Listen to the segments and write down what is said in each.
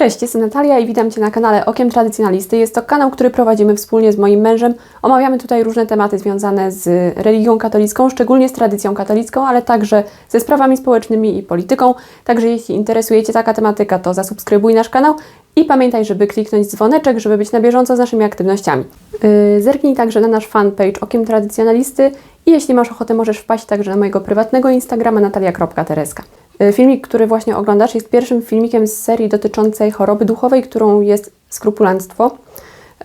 Cześć, jestem Natalia i witam Cię na kanale Okiem Tradycjonalisty. Jest to kanał, który prowadzimy wspólnie z moim mężem. Omawiamy tutaj różne tematy związane z religią katolicką, szczególnie z tradycją katolicką, ale także ze sprawami społecznymi i polityką. Także jeśli interesuje Cię taka tematyka, to zasubskrybuj nasz kanał i pamiętaj, żeby kliknąć dzwoneczek, żeby być na bieżąco z naszymi aktywnościami. Yy, zerknij także na nasz fanpage Okiem Tradycjonalisty i jeśli masz ochotę, możesz wpaść także na mojego prywatnego Instagrama natalia.tereska. Y, Filmik, który właśnie oglądasz, jest pierwszym filmikiem z serii dotyczącej choroby duchowej, którą jest skrupulanstwo.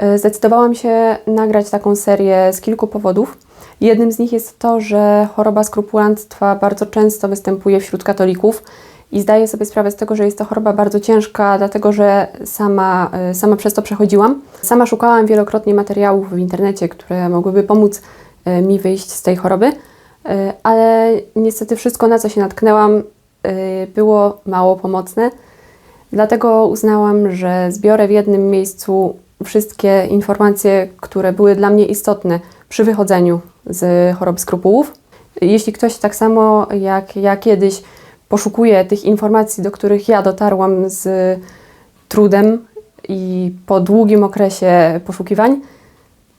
Y, Zdecydowałam się nagrać taką serię z kilku powodów. Jednym z nich jest to, że choroba skrupulanstwa bardzo często występuje wśród katolików i zdaję sobie sprawę z tego, że jest to choroba bardzo ciężka, dlatego że sama, y, sama przez to przechodziłam. Sama szukałam wielokrotnie materiałów w internecie, które mogłyby pomóc mi wyjść z tej choroby, ale niestety wszystko, na co się natknęłam, było mało pomocne. Dlatego uznałam, że zbiorę w jednym miejscu wszystkie informacje, które były dla mnie istotne przy wychodzeniu z choroby skrupułów. Jeśli ktoś tak samo jak ja kiedyś poszukuje tych informacji, do których ja dotarłam z trudem i po długim okresie poszukiwań,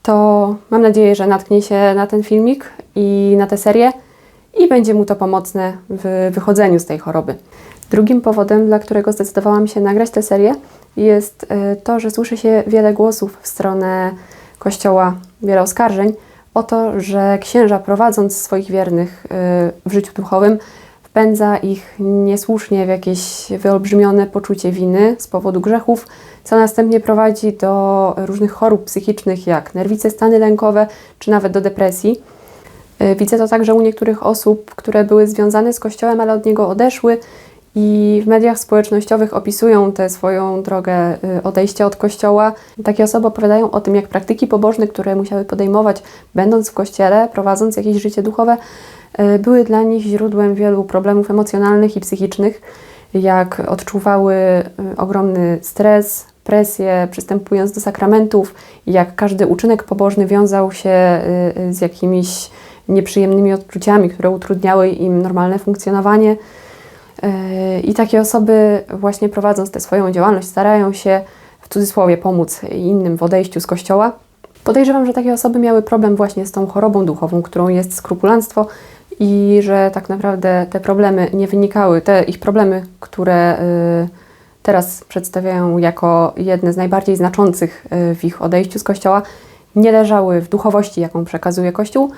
to mam nadzieję, że natknie się na ten filmik i na tę serię i będzie mu to pomocne w wychodzeniu z tej choroby. Drugim powodem, dla którego zdecydowałam się nagrać tę serię, jest e, to, że słyszy się wiele głosów w stronę Kościoła, wiele oskarżeń o to, że księża prowadząc swoich wiernych e, w życiu duchowym, wpędza ich niesłusznie w jakieś wyolbrzymione poczucie winy z powodu grzechów, co następnie prowadzi do różnych chorób psychicznych, jak nerwice, stany lękowe, czy nawet do depresji. Y, Widzę to także u niektórych osób, które były związane z Kościołem, ale od niego odeszły i w mediach społecznościowych opisują tę swoją drogę y, odejścia od Kościoła. Takie osoby opowiadają o tym, jak praktyki pobożne, które musiały podejmować, będąc w Kościele, prowadząc jakieś życie duchowe, y, były dla nich źródłem wielu problemów emocjonalnych i psychicznych, jak odczuwały ogromny stres, presję, przystępując do sakramentów, jak każdy uczynek pobożny wiązał się z jakimiś nieprzyjemnymi odczuciami, które utrudniały im normalne funkcjonowanie. Y, I takie osoby, właśnie prowadząc tę swoją działalność, starają się w cudzysłowie pomóc innym w odejściu z kościoła. Podejrzewam, że takie osoby miały problem właśnie z tą chorobą duchową, którą jest skrupulanstwo i że tak naprawdę te problemy nie wynikały, te ich problemy, które y, teraz przedstawiają jako jedne z najbardziej znaczących y, w ich odejściu z kościoła, nie leżały w duchowości, jaką przekazuje Kościół,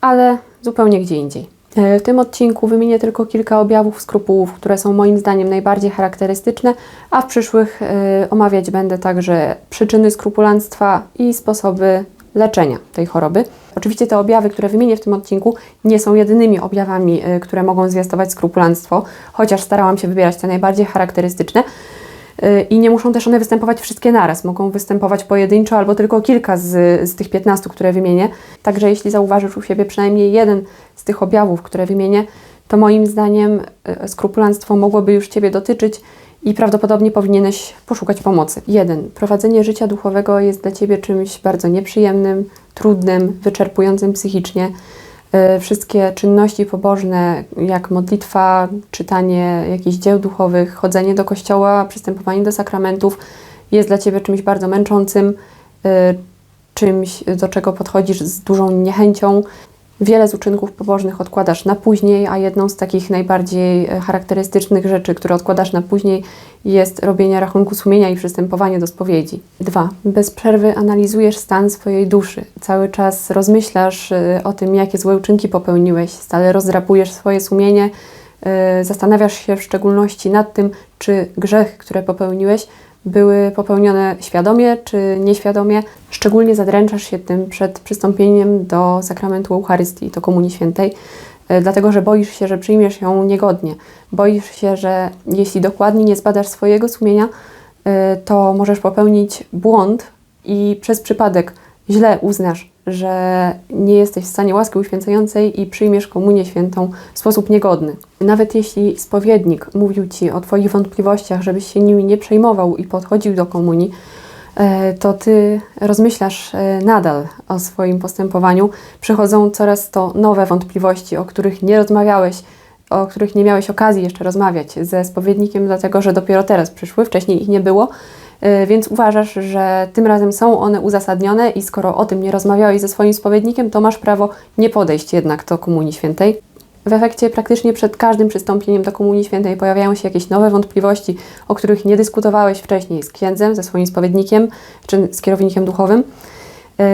ale zupełnie gdzie indziej. E, W tym odcinku wymienię tylko kilka objawów skrupułów, które są moim zdaniem najbardziej charakterystyczne, a w przyszłych e, omawiać będę także przyczyny skrupulanstwa i sposoby leczenia tej choroby. Oczywiście te objawy, które wymienię w tym odcinku, nie są jedynymi objawami, e, które mogą zwiastować skrupulanstwo, chociaż starałam się wybierać te najbardziej charakterystyczne. Y, I nie muszą też one występować wszystkie naraz. Mogą występować pojedynczo albo tylko kilka z, z tych 15, które wymienię. Także jeśli zauważysz u siebie przynajmniej jeden z tych objawów, które wymienię, to moim zdaniem y, skrupulanstwo mogłoby już Ciebie dotyczyć i prawdopodobnie powinieneś poszukać pomocy. 1. Prowadzenie życia duchowego jest dla Ciebie czymś bardzo nieprzyjemnym, trudnym, wyczerpującym psychicznie. Y, Wszystkie czynności pobożne, jak modlitwa, czytanie jakichś dzieł duchowych, chodzenie do kościoła, przystępowanie do sakramentów, jest dla Ciebie czymś bardzo męczącym, y, czymś, do czego podchodzisz z dużą niechęcią. Wiele z uczynków pobożnych odkładasz na później, a jedną z takich najbardziej e, charakterystycznych rzeczy, które odkładasz na później, jest robienie rachunku sumienia i przystępowanie do spowiedzi. 2. Bez przerwy analizujesz stan swojej duszy. Cały czas rozmyślasz e, o tym, jakie złe uczynki popełniłeś, stale rozdrapujesz swoje sumienie, e, zastanawiasz się w szczególności nad tym, czy grzechy, które popełniłeś, były popełnione świadomie czy nieświadomie. Szczególnie zadręczasz się tym przed przystąpieniem do sakramentu Eucharystii, do Komunii Świętej, e, dlatego że boisz się, że przyjmiesz ją niegodnie. Boisz się, że jeśli dokładnie nie zbadasz swojego sumienia, e, to możesz popełnić błąd i przez przypadek źle uznasz, że nie jesteś w stanie łaski uświęcającej i przyjmiesz komunię świętą w sposób niegodny. Nawet jeśli spowiednik mówił Ci o Twoich wątpliwościach, żebyś się nimi nie przejmował i podchodził do komunii, e, to Ty rozmyślasz e, nadal o swoim postępowaniu. Przychodzą coraz to nowe wątpliwości, o których nie rozmawiałeś o których nie miałeś okazji jeszcze rozmawiać ze spowiednikiem, dlatego że dopiero teraz przyszły, wcześniej ich nie było, więc uważasz, że tym razem są one uzasadnione i skoro o tym nie rozmawiałeś ze swoim spowiednikiem, to masz prawo nie podejść jednak do Komunii Świętej. W efekcie praktycznie przed każdym przystąpieniem do Komunii Świętej pojawiają się jakieś nowe wątpliwości, o których nie dyskutowałeś wcześniej z księdzem, ze swoim spowiednikiem czy z kierownikiem duchowym yy,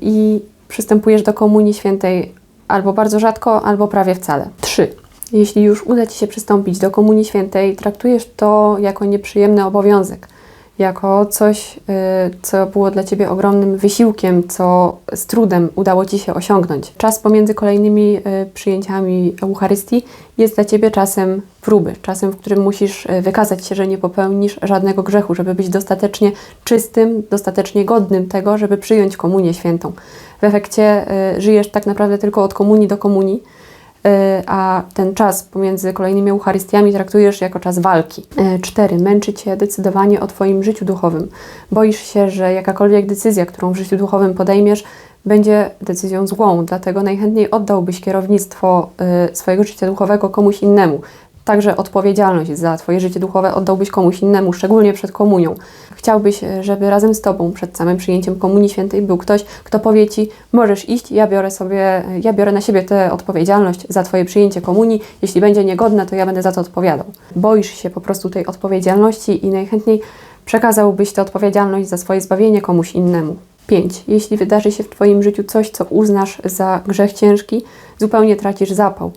i przystępujesz do Komunii Świętej albo bardzo rzadko, albo prawie wcale. 3. Jeśli już uda Ci się przystąpić do Komunii Świętej, traktujesz to jako nieprzyjemny obowiązek, jako coś, y, co było dla Ciebie ogromnym wysiłkiem, co z trudem udało Ci się osiągnąć. Czas pomiędzy kolejnymi y, przyjęciami Eucharystii jest dla Ciebie czasem próby, czasem, w którym musisz y, wykazać się, że nie popełnisz żadnego grzechu, żeby być dostatecznie czystym, dostatecznie godnym tego, żeby przyjąć Komunię Świętą. W efekcie żyjesz tak naprawdę tylko od komunii do komunii a ten czas pomiędzy kolejnymi Eucharystiami traktujesz jako czas walki. 4. E, męczy Cię decydowanie o Twoim życiu duchowym. Boisz się, że jakakolwiek decyzja, którą w życiu duchowym podejmiesz, będzie decyzją złą, dlatego najchętniej oddałbyś kierownictwo e, swojego życia duchowego komuś innemu, Także odpowiedzialność za Twoje życie duchowe oddałbyś komuś innemu, szczególnie przed komunią. Chciałbyś, żeby razem z Tobą przed samym przyjęciem Komunii Świętej był ktoś, kto powie Ci, możesz iść, ja biorę sobie, ja biorę na siebie tę odpowiedzialność za Twoje przyjęcie Komunii, jeśli będzie niegodne, to ja będę za to odpowiadał. Boisz się po prostu tej odpowiedzialności i najchętniej przekazałbyś tę odpowiedzialność za swoje zbawienie komuś innemu. 5. Jeśli wydarzy się w Twoim życiu coś, co uznasz za grzech ciężki, zupełnie tracisz zapał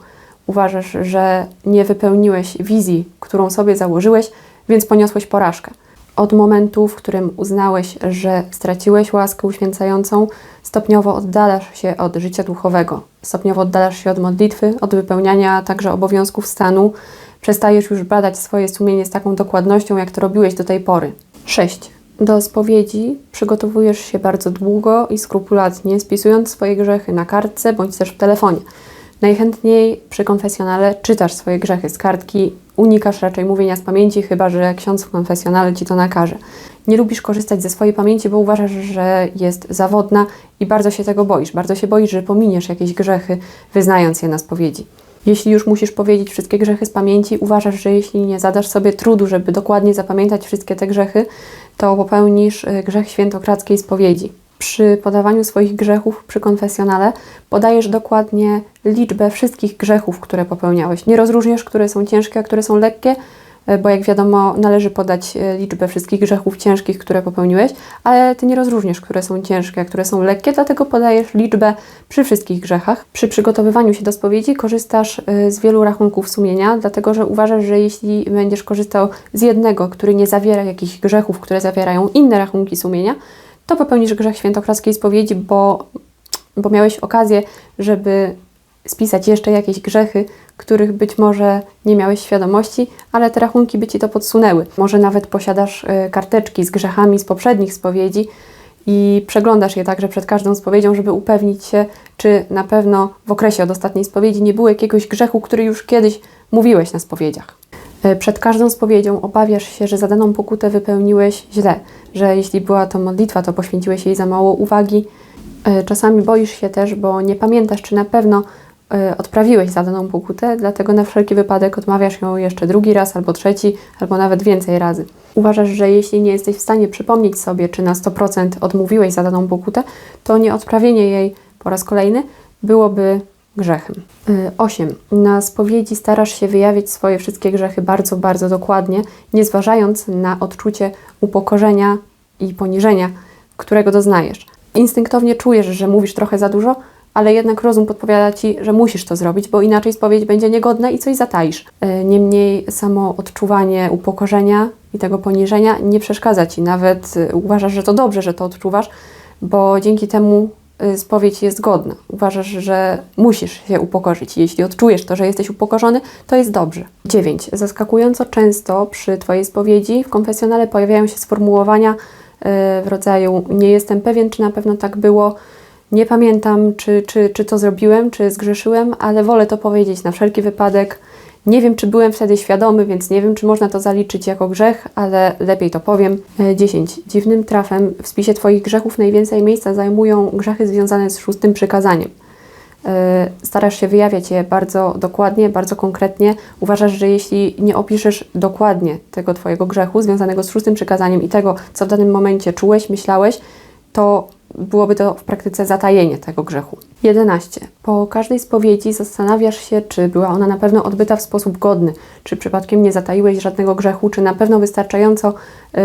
uważasz, że nie wypełniłeś wizji, którą sobie założyłeś, więc poniosłeś porażkę. Od momentu, w którym uznałeś, że straciłeś łaskę uświęcającą, stopniowo oddalasz się od życia duchowego, stopniowo oddalasz się od modlitwy, od wypełniania także obowiązków stanu, przestajesz już badać swoje sumienie z taką dokładnością, jak to robiłeś do tej pory. 6. Do spowiedzi przygotowujesz się bardzo długo i skrupulatnie, spisując swoje grzechy na kartce bądź też w telefonie. Najchętniej przy konfesjonale czytasz swoje grzechy z kartki, unikasz raczej mówienia z pamięci, chyba że ksiądz w konfesjonale ci to nakaże. Nie lubisz korzystać ze swojej pamięci, bo uważasz, że jest zawodna i bardzo się tego boisz. Bardzo się boisz, że pominiesz jakieś grzechy, wyznając je na spowiedzi. Jeśli już musisz powiedzieć wszystkie grzechy z pamięci, uważasz, że jeśli nie zadasz sobie trudu, żeby dokładnie zapamiętać wszystkie te grzechy, to popełnisz y, grzech świętokradzkiej spowiedzi przy podawaniu swoich grzechów przy konfesjonale podajesz dokładnie liczbę wszystkich grzechów, które popełniałeś. Nie rozróżniasz, które są ciężkie, a które są lekkie, e, bo jak wiadomo, należy podać e, liczbę wszystkich grzechów ciężkich, które popełniłeś, ale ty nie rozróżniasz, które są ciężkie, a które są lekkie, dlatego podajesz liczbę przy wszystkich grzechach. Przy przygotowywaniu się do spowiedzi korzystasz e, z wielu rachunków sumienia, dlatego że uważasz, że jeśli będziesz korzystał z jednego, który nie zawiera jakichś grzechów, które zawierają inne rachunki sumienia, to popełnisz grzech świętokradzkiej spowiedzi, bo, bo miałeś okazję, żeby spisać jeszcze jakieś grzechy, których być może nie miałeś świadomości, ale te rachunki by ci to podsunęły. Może nawet posiadasz y, karteczki z grzechami z poprzednich spowiedzi i przeglądasz je także przed każdą spowiedzią, żeby upewnić się, czy na pewno w okresie od ostatniej spowiedzi nie było jakiegoś grzechu, który już kiedyś mówiłeś na spowiedziach. E, przed każdą spowiedzią obawiasz się, że zadaną pokutę wypełniłeś źle, że jeśli była to modlitwa, to poświęciłeś jej za mało uwagi. E, czasami boisz się też, bo nie pamiętasz, czy na pewno e, odprawiłeś zadaną pokutę, dlatego na wszelki wypadek odmawiasz ją jeszcze drugi raz, albo trzeci, albo nawet więcej razy. Uważasz, że jeśli nie jesteś w stanie przypomnieć sobie, czy na 100% odmówiłeś zadaną pokutę, to nieodprawienie jej po raz kolejny byłoby grzechem. 8. Y, na spowiedzi starasz się wyjawić swoje wszystkie grzechy bardzo, bardzo dokładnie, nie zważając na odczucie upokorzenia i poniżenia, którego doznajesz. Instynktownie czujesz, że mówisz trochę za dużo, ale jednak rozum podpowiada ci, że musisz to zrobić, bo inaczej spowiedź będzie niegodna i coś zataisz. Y, niemniej samo odczuwanie upokorzenia i tego poniżenia nie przeszkadza ci. Nawet y, uważasz, że to dobrze, że to odczuwasz, bo dzięki temu spowiedź jest godna. Uważasz, że musisz się upokorzyć. Jeśli odczujesz to, że jesteś upokorzony, to jest dobrze. 9. Zaskakująco często przy Twojej spowiedzi w konfesjonale pojawiają się sformułowania y, w rodzaju nie jestem pewien, czy na pewno tak było, nie pamiętam, czy, czy, czy to zrobiłem, czy zgrzeszyłem, ale wolę to powiedzieć na wszelki wypadek. Nie wiem, czy byłem wtedy świadomy, więc nie wiem, czy można to zaliczyć jako grzech, ale lepiej to powiem. 10. E, Dziwnym trafem w spisie Twoich grzechów najwięcej miejsca zajmują grzechy związane z szóstym przykazaniem. e, starasz się wyjawiać je bardzo dokładnie, bardzo konkretnie. Uważasz, że jeśli nie opiszesz dokładnie tego Twojego grzechu związanego z szóstym przykazaniem i tego, co w danym momencie czułeś, myślałeś, to byłoby to w praktyce zatajenie tego grzechu. 11. Po każdej spowiedzi zastanawiasz się, czy była ona na pewno odbyta w sposób godny, czy przypadkiem nie zataiłeś żadnego grzechu, czy na pewno wystarczająco y,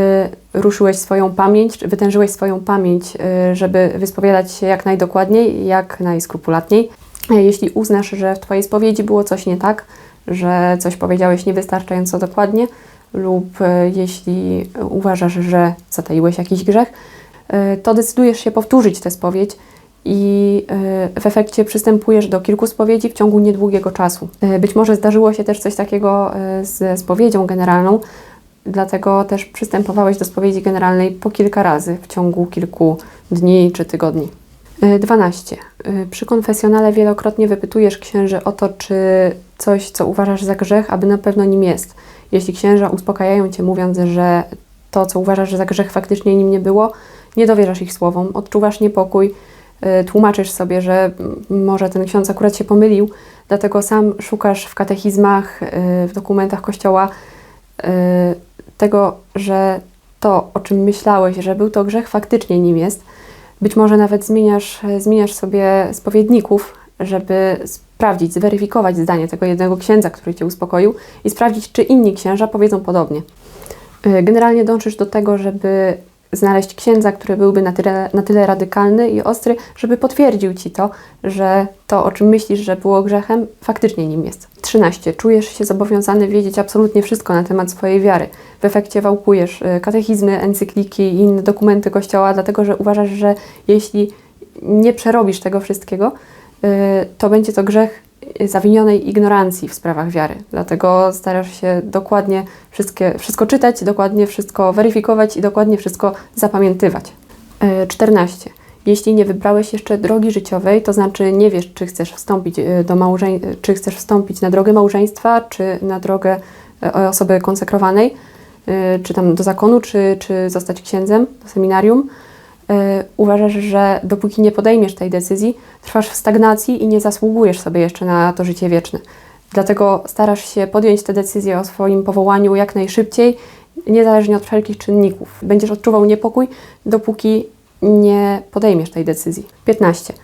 ruszyłeś swoją pamięć, czy wytężyłeś swoją pamięć, y, żeby wyspowiadać się jak najdokładniej, jak najskrupulatniej. Jeśli uznasz, że w Twojej spowiedzi było coś nie tak, że coś powiedziałeś niewystarczająco dokładnie, lub e, jeśli uważasz, że zataiłeś jakiś grzech, to decydujesz się powtórzyć tę spowiedź i e, w efekcie przystępujesz do kilku spowiedzi w ciągu niedługiego czasu. E, Być może zdarzyło się też coś takiego ze spowiedzią generalną, dlatego też przystępowałeś do spowiedzi generalnej po kilka razy w ciągu kilku dni czy tygodni. E, 12. E, Przy konfesjonale wielokrotnie wypytujesz księży o to, czy coś, co uważasz za grzech, aby na pewno nim jest. Jeśli księża uspokajają cię, mówiąc, że to, co uważasz za grzech, faktycznie nim nie było, nie dowierzasz ich słowom, odczuwasz niepokój, y, tłumaczysz sobie, że mm, może ten ksiądz akurat się pomylił, dlatego sam szukasz w katechizmach, y, w dokumentach kościoła y, tego, że to, o czym myślałeś, że był to grzech, faktycznie nim jest. Być może nawet zmieniasz, zmieniasz sobie spowiedników, żeby sprawdzić, zweryfikować zdanie tego jednego księdza, który cię uspokoił i sprawdzić, czy inni księża powiedzą podobnie. Generalnie dążysz do tego, żeby znaleźć księdza, który byłby na tyle, na tyle radykalny i ostry, żeby potwierdził ci to, że to, o czym myślisz, że było grzechem, faktycznie nim jest. 13. Czujesz się zobowiązany wiedzieć absolutnie wszystko na temat swojej wiary. W efekcie wałkujesz y, katechizmy, encykliki i inne dokumenty Kościoła, dlatego że uważasz, że jeśli nie przerobisz tego wszystkiego, y, to będzie to grzech zawinionej ignorancji w sprawach wiary. Dlatego starasz się dokładnie wszystko czytać, dokładnie wszystko weryfikować i dokładnie wszystko zapamiętywać. Y, 14. Jeśli nie wybrałeś jeszcze drogi życiowej, to znaczy nie wiesz, czy chcesz wstąpić y, do małżeń- czy chcesz wstąpić na drogę małżeństwa, czy na drogę y, osoby konsekrowanej, czy tam do zakonu, czy, czy zostać księdzem do seminarium, uważasz, że dopóki nie podejmiesz tej decyzji, trwasz w stagnacji i nie zasługujesz sobie jeszcze na to życie wieczne. Dlatego starasz się podjąć tę decyzję o swoim powołaniu jak najszybciej, niezależnie od wszelkich czynników. Będziesz odczuwał niepokój, dopóki nie podejmiesz tej decyzji. 15.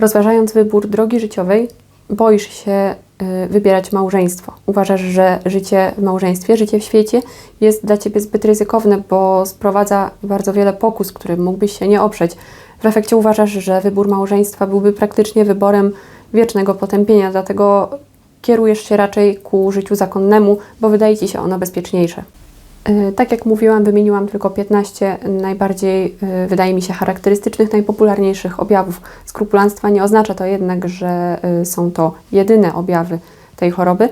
Rozważając wybór drogi życiowej, boisz się y, wybierać małżeństwo. Uważasz, że życie w małżeństwie, życie w świecie jest dla ciebie zbyt ryzykowne, bo sprowadza bardzo wiele pokus, którym mógłbyś się nie oprzeć. W efekcie uważasz, że wybór małżeństwa byłby praktycznie wyborem wiecznego potępienia, dlatego kierujesz się raczej ku życiu zakonnemu, bo wydaje ci się ono bezpieczniejsze. Y, Tak jak mówiłam, wymieniłam tylko 15 najbardziej, y, wydaje mi się, charakterystycznych, najpopularniejszych objawów skrupulanstwa. Nie oznacza to jednak, że y, są to jedyne objawy tej choroby.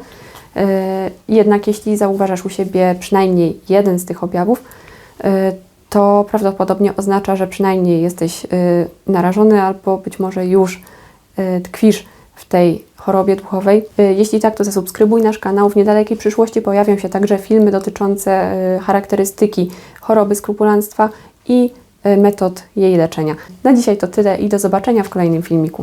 Jednak jeśli zauważasz u siebie przynajmniej jeden z tych objawów, to prawdopodobnie oznacza, że przynajmniej jesteś narażony albo być może już tkwisz w tej chorobie duchowej. Y, Jeśli tak, to zasubskrybuj nasz kanał. W niedalekiej przyszłości pojawią się także filmy dotyczące y, charakterystyki choroby skrupulanstwa i y, metod jej leczenia. Na dzisiaj to tyle i do zobaczenia w kolejnym filmiku.